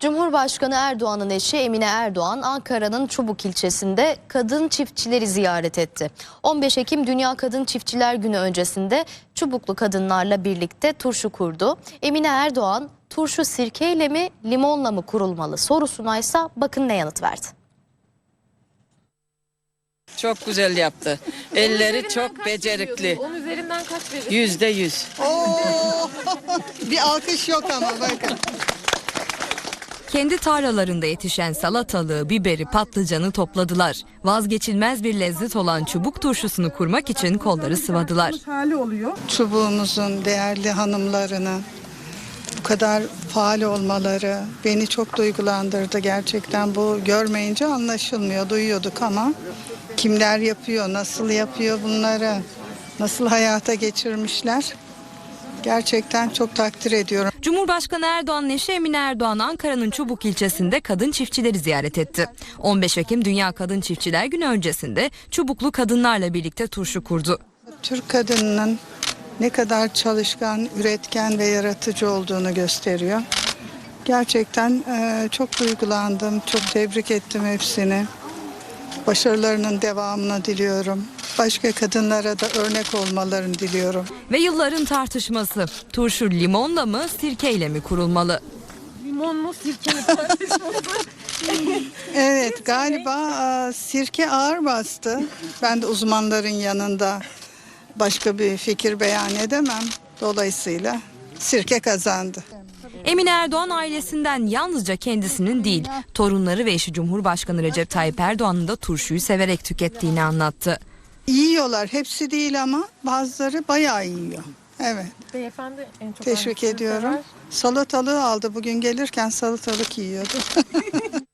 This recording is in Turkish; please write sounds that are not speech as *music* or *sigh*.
Cumhurbaşkanı Erdoğan'ın eşi Emine Erdoğan Ankara'nın Çubuk ilçesinde kadın çiftçileri ziyaret etti. 15 Ekim Dünya Kadın Çiftçiler Günü öncesinde Çubuklu kadınlarla birlikte turşu kurdu. Emine Erdoğan turşu sirkeyle mi limonla mı kurulmalı sorusuna ise bakın ne yanıt verdi. Çok güzel yaptı. Elleri çok becerikli. Onun üzerinden kaç verir? Yüzde yüz. Oo! *laughs* bir alkış yok ama bakın. Kendi tarlalarında yetişen salatalığı, biberi, patlıcanı topladılar. Vazgeçilmez bir lezzet olan çubuk turşusunu kurmak için kolları sıvadılar. hali oluyor. Çubuğumuzun değerli hanımlarının bu kadar faal olmaları beni çok duygulandırdı gerçekten. Bu görmeyince anlaşılmıyor. Duyuyorduk ama kimler yapıyor, nasıl yapıyor bunları, nasıl hayata geçirmişler. Gerçekten çok takdir ediyorum. Cumhurbaşkanı Erdoğan'ın eşi Emine Erdoğan Ankara'nın Çubuk ilçesinde kadın çiftçileri ziyaret etti. 15 Ekim Dünya Kadın Çiftçiler Günü öncesinde çubuklu kadınlarla birlikte turşu kurdu. Türk kadınının ne kadar çalışkan, üretken ve yaratıcı olduğunu gösteriyor. Gerçekten eee, çok duygulandım, çok tebrik ettim hepsini. Başarılarının devamını diliyorum. Başka kadınlara da örnek olmalarını diliyorum. Ve yılların tartışması turşu limonla mı sirkeyle mi kurulmalı? Limonlu sirkeli tartışması. *laughs* Evet galiba eee, sirke ağır bastı. Ben de uzmanların yanında başka bir fikir beyan edemem. Dolayısıyla sirke kazandı. Emine Erdoğan ailesinden yalnızca kendisinin değil, torunları ve eşi Cumhurbaşkanı Recep Tayyip Erdoğan'ın da turşuyu severek tükettiğini anlattı. Yiyorlar. Hepsi değil ama bazıları bayağı yiyor. Evet. Beyefendi en çok Teşvik ediyorum. sever? Salatalığı aldı. Bugün gelirken salatalık yiyordu. *laughs*